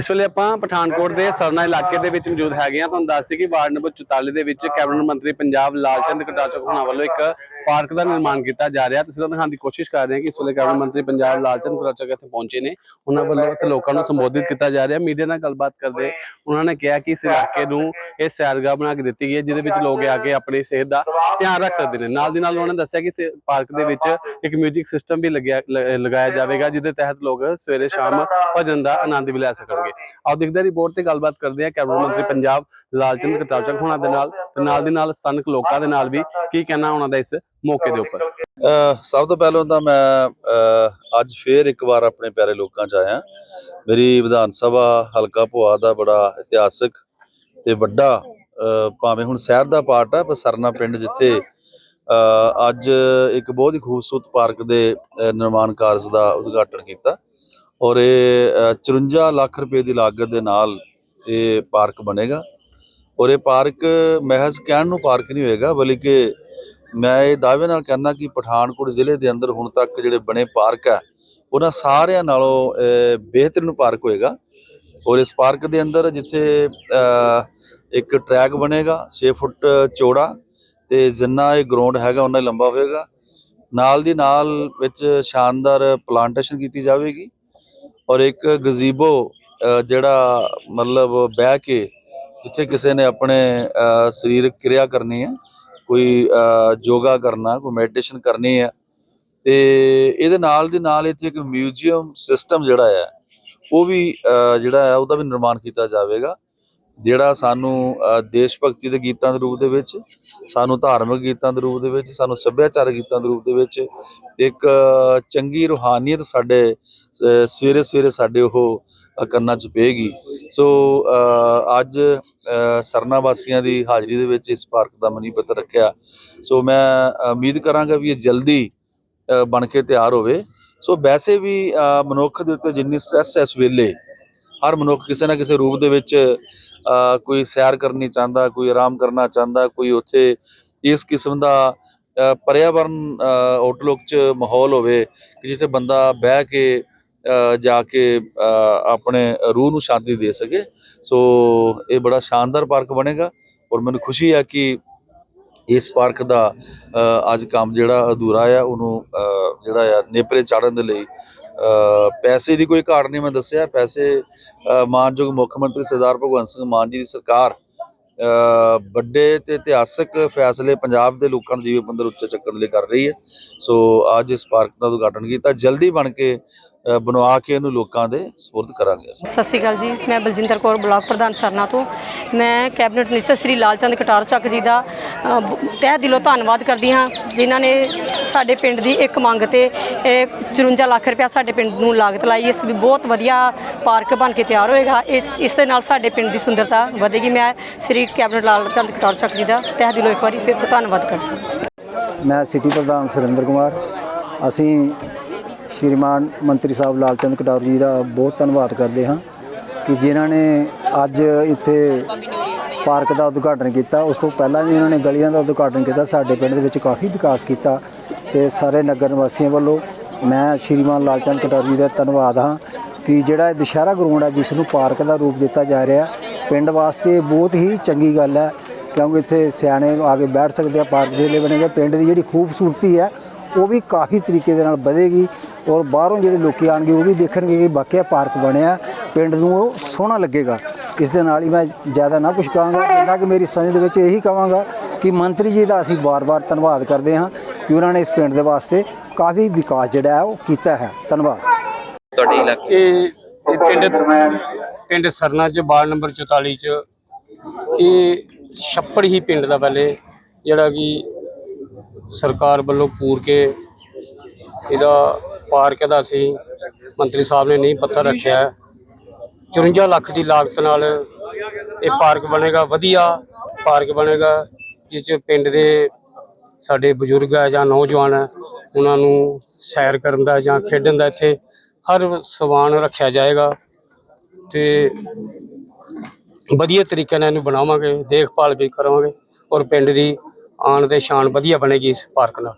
ਇਸ ਵੇਲੇ ਆਪਾਂ ਪਠਾਨਕੋਟ ਦੇ ਸਰਨਾ ਇਲਾਕੇ ਦੇ ਵਿੱਚ ਮੌਜੂਦ ਹੈਗੇ ਆ ਤੁਹਾਨੂੰ ਦੱਸ ਸੀ ਕਿ ਵਾਰਡ ਨੰਬਰ 44 ਦੇ ਵਿੱਚ ਕੈਬਨਿਟ ਮੰਤਰੀ ਪੰਜਾਬ ਲਾਲਚੰਦ ਕਟਾਚਕ ਹੋਣਾ ਵੱਲੋਂ ਇੱਕ ਪਾਰਕ ਦਾ ਨਿਰਮਾਣ ਕੀਤਾ ਜਾ ਰਿਹਾ। ਤਸਵੀਰਾਂ ਦਿਖਾਉਣ ਦੀ ਕੋਸ਼ਿਸ਼ ਕਰ ਰਹੇ ਹਾਂ ਕਿ ਇਸ ਵੇਲੇ ਕੈਬਨਿਟ ਮੰਤਰੀ ਪੰਜਾਬ ਲਾਲਚੰਦ ਕਟਾਚਕ ਇੱਥੇ ਪਹੁੰਚੇ ਨੇ। ਉਹਨਾਂ ਵੱਲੋਂ ਇੱਥੇ ਲੋਕਾਂ ਨੂੰ ਸੰਬੋਧਿਤ ਕੀਤਾ ਜਾ ਰਿਹਾ। ਮੀਡੀਆ ਨਾਲ ਗੱਲਬਾਤ ਕਰਦੇ ਉਹਨਾਂ ਨੇ ਕਿਹਾ ਕਿ ਇਸ ਇਲਾਕੇ ਨੂੰ ਇਹ ਸੈਰਗਾਹ ਬਣਾ ਕੇ ਦਿੱਤੀ ਗਈ ਹੈ, ਜਿਹਦੇ ਵਿੱਚ ਲੋਕ ਆ ਕੇ ਆਪਣੀ ਸਿਹਤ ਦਾ ਧਿਆਨ ਰੱਖ ਸਕਦੇ ਨੇ। ਨਾਲ ਦੀ ਨਾਲ ਉਹਨਾਂ ਨੇ ਦੱਸਿਆ ਕਿ ਇਸ ਪਾਰਕ ਦੇ ਵਿੱਚ ਇੱਕ 뮤직 ਸਿਸਟਮ ਵੀ ਲੱਗਿਆ ਲਗਾਇਆ ਜਾਵੇਗਾ, ਜਿਹਦੇ ਤਹਿਤ ਲੋਕ ਸਵੇਰੇ ਸ਼ਾਮ ਭਜਨ ਦਾ ਆਨੰਦ ਵੀ ਲੈ ਸਕਣਗੇ। ਆਓ ਦੇਖਦੇ ਰਿਪੋਰਟ ਤੇ ਗੱਲਬਾਤ ਕਰਦੇ ਹਾਂ ਕੈਬਨਿਟ ਮੰਤਰੀ ਪੰਜਾਬ ਲਾਲਚੰਦ ਕਟਾਚਕ ਹੋਣਾ ਦੇ ਨਾਲ ਤੇ ਨਾਲ ਦੀ ਨਾਲ ਸਥਾਨਕ ਲੋਕਾਂ ਦੇ ਨਾਲ ਵੀ ਕੀ ਕਹਿਣਾ ਉਹਨਾਂ ਦਾ ਇਸ ਮੌਕੇ ਦੇ ਉੱਪਰ। ਸਭ ਤੋਂ ਪਹਿਲਾਂ ਤਾਂ ਮੈਂ ਅੱਜ ਫੇਰ ਇੱਕ ਵਾਰ ਆਪਣੇ ਪਿਆਰੇ ਲੋਕਾਂ 'ਚ ਆਇਆ। ਮੇਰੀ ਵਿਧਾਨ ਸਭਾ ਹਲਕਾ ਭੁਆ ਦਾ ਬੜਾ ਇਤਿਹਾਸਕ ਤੇ ਵੱਡਾ ਭਾਵੇਂ ਹੁਣ ਸ਼ਹਿਰ ਦਾ ਪਾਰਟ ਆ, ਪਰ ਸਰਨਾ ਪਿੰਡ ਜਿੱਥੇ ਅੱਜ ਇੱਕ ਬਹੁਤ ਹੀ ਖੂਬਸੂਰਤ ਪਾਰਕ ਦੇ ਨਿਰਮਾਣ ਕਾਰਜ ਦਾ ਉਦਘਾਟਨ ਕੀਤਾ। ਔਰ ਇਹ, ਅਹ 54 ਲੱਖ ਰੁਪਏ ਦੀ ਲਾਗਤ ਦੇ ਨਾਲ ਇਹ ਪਾਰਕ ਬਣੇਗਾ। ਔਰ ਇਹ ਪਾਰਕ ਮਹਿਜ਼ ਕਹਿਣ ਨੂੰ ਪਾਰਕ ਨਹੀਂ ਹੋਏਗਾ, ਬਲਕਿ ਮੈਂ ਇਹ ਦਾਅਵੇ ਨਾਲ ਕਹਿਣਾ ਕਿ ਪਠਾਨਕੋਟ ਜ਼ਿਲ੍ਹੇ ਦੇ ਅੰਦਰ ਹੁਣ ਤੱਕ ਜਿਹੜੇ ਬਣੇ ਪਾਰਕ ਆ, ਉਹਨਾਂ ਸਾਰਿਆਂ ਨਾਲੋਂ ਬਿਹਤਰੀਨ ਪਾਰਕ ਹੋਏਗਾ। ਔਰ ਇਸ ਪਾਰਕ ਦੇ ਅੰਦਰ ਜਿੱਥੇ ਇੱਕ ਟਰੈਕ ਬਣੇਗਾ 6 ਫੁੱਟ ਚੌੜਾ ਤੇ ਜਿੰਨਾ ਇਹ ਗਰਾਊਂਡ ਹੈਗਾ ਉਹਨਾਂ ਹੀ ਲੰਬਾ ਹੋਏਗਾ। ਨਾਲ ਦੀ ਨਾਲ ਵਿੱਚ ਸ਼ਾਨਦਾਰ ਪਲਾਂਟੇਸ਼ਨ ਕੀਤੀ ਜਾਵੇਗੀ। ਔਰ ਇੱਕ ਗਜ਼ੀਬੋ ਜਿਹੜਾ ਮਤਲਬ ਬਹਿ ਕੇ ਜਿੱਥੇ ਕਿਸੇ ਨੇ ਆਪਣੇ ਸਰੀਰਕ ਕਿਰਿਆ ਕਰਨੀ ਹੈ ਕੋਈ ਯੋਗਾ ਕਰਨਾ, ਕੋਈ ਮੈਡੀਟੇਸ਼ਨ ਕਰਨੀ ਹੈ ਤੇ ਇਹਦੇ ਨਾਲ ਦੀ ਨਾਲ ਇੱਥੇ ਇੱਕ ਮਿਊਜ਼ੀਅਮ ਸਿਸਟਮ ਜਿਹੜਾ ਹੈ ਉਹ ਵੀ ਜਿਹੜਾ ਹੈ ਉਹਦਾ ਵੀ ਨਿਰਮਾਣ ਕੀਤਾ ਜਾਵੇਗਾ, ਜਿਹੜਾ ਸਾਨੂੰ ਦੇਸ਼ ਭਗਤੀ ਦੇ ਗੀਤਾਂ ਦੇ ਰੂਪ ਦੇ ਵਿੱਚ, ਸਾਨੂੰ ਧਾਰਮਿਕ ਗੀਤਾਂ ਦੇ ਰੂਪ ਦੇ ਵਿੱਚ, ਸਾਨੂੰ ਸੱਭਿਆਚਾਰਕ ਗੀਤਾਂ ਦੇ ਰੂਪ ਦੇ ਵਿੱਚ ਇੱਕ ਚੰਗੀ ਰੂਹਾਨੀਅਤ ਸਾਡੇ ਸਵੇਰੇ ਸਵੇਰੇ ਸਾਡੇ ਉਹ ਕੰਨਾਂ 'ਚ ਪਏਗੀ। ਸੋ ਅੱਜ ਸਰਨਾ ਵਾਸੀਆਂ ਦੀ ਹਾਜ਼ਰੀ ਦੇ ਵਿੱਚ ਇਸ ਪਾਰਕ ਦਾ ਮਨੀ ਪੱਤਰ ਰੱਖਿਆ। ਸੋ ਮੈਂ ਉਮੀਦ ਕਰਾਂਗਾ ਵੀ ਇਹ ਜਲਦੀ ਬਣ ਕੇ ਤਿਆਰ ਹੋਵੇ। ਸੋ ਵੈਸੇ ਵੀ ਮਨੁੱਖ ਦੇ ਉੱਤੇ ਜਿੰਨੀ ਸਟ੍ਰੈਸ ਹੈ ਇਸ ਵੇਲੇ, ਹਰ ਮਨੁੱਖ ਕਿਸੇ ਨਾ ਕਿਸੇ ਰੂਪ ਦੇ ਵਿੱਚ ਕੋਈ ਸੈਰ ਕਰਨੀ ਚਾਹੁੰਦਾ, ਕੋਈ ਆਰਾਮ ਕਰਨਾ ਚਾਹੁੰਦਾ, ਕੋਈ ਉੱਥੇ ਇਸ ਕਿਸਮ ਦਾ ਪਰਿਆਵਰਨ ਆਊਟਲੁੱਕ ਚ ਮਾਹੌਲ ਹੋਵੇ ਕਿ ਜਿੱਥੇ ਬੰਦਾ ਬਹਿ ਕੇ ਜਾ ਕੇ ਆਪਣੇ ਰੂਹ ਨੂੰ ਸ਼ਾਂਤੀ ਦੇ ਸਕੇ। ਸੋ, ਇਹ ਬੜਾ ਸ਼ਾਨਦਾਰ ਪਾਰਕ ਬਣੇਗਾ ਔਰ ਮੈਨੂੰ ਖੁਸ਼ੀ ਹੈ ਕਿ ਇਸ ਪਾਰਕ ਦਾ ਅੱਜ ਕੰਮ ਜਿਹੜਾ ਅਧੂਰਾ ਆ, ਉਹਨੂੰ ਜਿਹੜਾ ਆ, ਨੇਪਰੇ ਚਾੜਨ ਦੇ ਲਈ ਪੈਸੇ ਦੀ ਕੋਈ ਘਾਟ ਨਹੀਂ, ਮੈਂ ਦੱਸਿਆ। ਪੈਸੇ ਮਾਨਯੋਗ ਮੁੱਖ ਮੰਤਰੀ ਸਰਦਾਰ ਭਗਵੰਤ ਸਿੰਘ ਮਾਨ ਜੀ ਦੀ ਸਰਕਾਰ ਵੱਡੇ ਤੇ ਇਤਿਹਾਸਕ ਫੈਸਲੇ ਪੰਜਾਬ ਦੇ ਲੋਕਾਂ ਦੇ ਜੀਵਨ ਪੱਧਰ ਉੱਚਾ ਚੱਕਣ ਲਈ ਕਰ ਰਹੀ ਹੈ। ਸੋ ਅੱਜ ਇਸ ਪਾਰਕ ਦਾ ਉਦਘਾਟਨ ਕੀਤਾ। ਜਲਦੀ ਬਣ ਕੇ ਬਣਵਾ ਕੇ ਇਹਨੂੰ ਲੋਕਾਂ ਦੇ ਸਪੁਰਦ ਕਰਾਂਗੇ ਸਤਿ ਸ਼੍ਰੀ ਅਕਾਲ ਜੀ। ਮੈਂ ਬਲਜਿੰਦਰ ਕੌਰ, ਬਲਾਕ ਪ੍ਰਧਾਨ ਸਰਨਾ ਤੋਂ। ਮੈਂ cabinet minister Shri Lalchand Kataruchak ji ਦਾ ਤਹਿ ਦਿਲੋਂ ਧੰਨਵਾਦ ਕਰਦੀ ਹਾਂ ਜਿਨ੍ਹਾਂ ਨੇ ਸਾਡੇ ਪਿੰਡ ਦੀ ਇੱਕ ਮੰਗ ਤੇ, ਇਹ 54 ਲੱਖ ਰੁਪਇਆ ਸਾਡੇ ਪਿੰਡ ਨੂੰ ਲਾਗਤ ਲਾਈ। ਇਸ ਵੀ ਬਹੁਤ ਵਧੀਆ ਪਾਰਕ ਬਣ ਕੇ ਤਿਆਰ ਹੋਏਗਾ। ਇਸ ਦੇ ਨਾਲ ਸਾਡੇ ਪਿੰਡ ਦੀ ਸੁੰਦਰਤਾ ਵਧੇਗੀ। ਮੈਂ ਸ੍ਰੀ ਕੈਬਨਿਟ ਲਾਲ ਚੰਦ ਕਟਾਰ ਚੱਕ ਜੀ ਦਾ ਤਹਿ ਦਿਲੋਂ ਇੱਕ ਵਾਰੀ ਫਿਰ ਤੋਂ ਧੰਨਵਾਦ ਕਰਦੀ ਮੈਂ ਸਿਟੀ ਪ੍ਰਧਾਨ ਸੁਰਿੰਦਰ ਕੁਮਾਰ। ਅਸੀਂ ਸ਼੍ਰੀਮਾਨ ਮੰਤਰੀ ਸਾਹਿਬ ਲਾਲਚੰਦ ਕਟੌਰ ਜੀ ਦਾ ਬਹੁਤ ਧੰਨਵਾਦ ਕਰਦੇ ਹਾਂ ਕਿ ਜਿਨ੍ਹਾਂ ਨੇ ਅੱਜ ਇੱਥੇ ਪਾਰਕ ਦਾ ਉਦਘਾਟਨ ਕੀਤਾ। ਉਸ ਤੋਂ ਪਹਿਲਾਂ ਵੀ ਉਹਨਾਂ ਨੇ ਗਲੀਆਂ ਦਾ ਉਦਘਾਟਨ ਕੀਤਾ, ਸਾਡੇ ਪਿੰਡ ਦੇ ਵਿੱਚ ਕਾਫੀ ਵਿਕਾਸ ਕੀਤਾ ਤੇ ਸਾਰੇ ਨਗਰ ਨਿਵਾਸੀਆਂ ਵੱਲੋਂ ਮੈਂ ਸ਼੍ਰੀਮਾਨ ਲਾਲਚੰਦ ਕਟਾਰੀ ਦਾ ਧੰਨਵਾਦ ਹਾਂ ਕਿ ਜਿਹੜਾ ਇਹ ਦੁਸ਼ਹਿਰਾ ਗਰਾਊਂਡ ਹੈ ਜਿਸ ਨੂੰ ਪਾਰਕ ਦਾ ਰੂਪ ਦਿੱਤਾ ਜਾ ਰਿਹਾ, ਪਿੰਡ ਵਾਸਤੇ ਬਹੁਤ ਹੀ ਚੰਗੀ ਗੱਲ ਹੈ, ਕਿਉਂਕਿ ਇੱਥੇ ਸਿਆਣੇ ਆ ਕੇ ਬੈਠ ਸਕਦੇ ਆ, ਪਾਰਕ ਦੇ ਲਈ ਬਣੇਗਾ ਪਿੰਡ ਦੀ ਜਿਹੜੀ ਖੂਬਸੂਰਤੀ ਹੈ, ਉਹ ਵੀ ਕਾਫੀ ਤਰੀਕੇ ਦੇ ਨਾਲ ਵਧੇਗੀ ਔਰ ਬਾਹਰੋਂ ਜਿਹੜੇ ਲੋਕੀ ਆਣਗੇ ਉਹ ਵੀ ਦੇਖਣਗੇ ਕਿ ਵਾਕਿਆ ਪਾਰਕ ਬਣਿਆ, ਪਿੰਡ ਨੂੰ ਉਹ ਸੋਹਣਾ ਲੱਗੇਗਾ। ਇਸ ਦੇ ਨਾਲ ਹੀ ਮੈਂ ਜ਼ਿਆਦਾ ਨਾ ਕੁਝ ਕਹਾਂਗਾ ਜਿੰਨਾ ਕਿ ਮੇਰੀ ਸਮਝ ਦੇ ਵਿੱਚ ਇਹੀ ਕਹਾਂਗਾ ਕਿ ਮੰਤਰੀ ਜੀ ਦਾ ਅਸੀਂ ਬਾਰ-ਬਾਰ ਧੰਨਵਾਦ ਕਰਦੇ ਹਾਂ ਕਿ ਉਹਨਾਂ ਨੇ ਇਸ ਪਿੰਡ ਦੇ ਵਾਸਤੇ ਕਾਫੀ ਵਿਕਾਸ ਜਿਹੜਾ ਹੈ ਉਹ ਕੀਤਾ ਹੈ। ਧੰਨਵਾਦ। ਤੁਹਾਡੇ ਇਲਾਕੇ ਇਹ ਇਹ ਪਿੰਡ ਪਿੰਡ ਸਰਨਾ ਚ ਵਾਰਡ ਨੰਬਰ 44 ਚ ਇਹ ਛੱਪੜ ਹੀ ਪਿੰਡ ਦਾ ਪਹਿਲੇ ਜਿਹੜਾ ਕਿ ਸਰਕਾਰ ਵੱਲੋਂ ਪੂਰ ਕੇ ਇਹਦਾ ਪਾਰਕ ਦਾ ਸੀ। ਮੰਤਰੀ ਸਾਹਿਬ ਨੇ ਨਹੀਂ ਪੱਥਰ ਰੱਖਿਆ। ਹੈ। 54 ਲੱਖ ਦੀ ਲਾਗਤ ਨਾਲ ਇਹ ਪਾਰਕ ਬਣੇਗਾ, ਵਧੀਆ ਪਾਰਕ ਬਣੇਗਾ, ਜਿਸ ਚ ਪਿੰਡ ਦੇ ਸਾਡੇ ਬਜ਼ੁਰਗ ਹੈ ਜਾਂ ਨੌਜਵਾਨ ਹੈ ਉਹਨਾਂ ਨੂੰ ਸੈਰ ਕਰਨ ਦਾ ਜਾਂ ਖੇਡਣ ਦਾ ਇੱਥੇ ਹਰ ਸਮਾਨ ਰੱਖਿਆ ਜਾਏਗਾ ਤੇ ਵਧੀਆ ਤਰੀਕੇ ਨਾਲ ਇਹਨੂੰ ਬਣਾਵਾਂਗੇ, ਦੇਖਭਾਲ ਵੀ ਕਰਾਂਗੇ ਔਰ ਪਿੰਡ ਦੀ ਆਣ ਦੇ ਸ਼ਾਨ ਵਧੀਆ ਬਣੇਗੀ ਇਸ ਪਾਰਕ ਨਾਲ।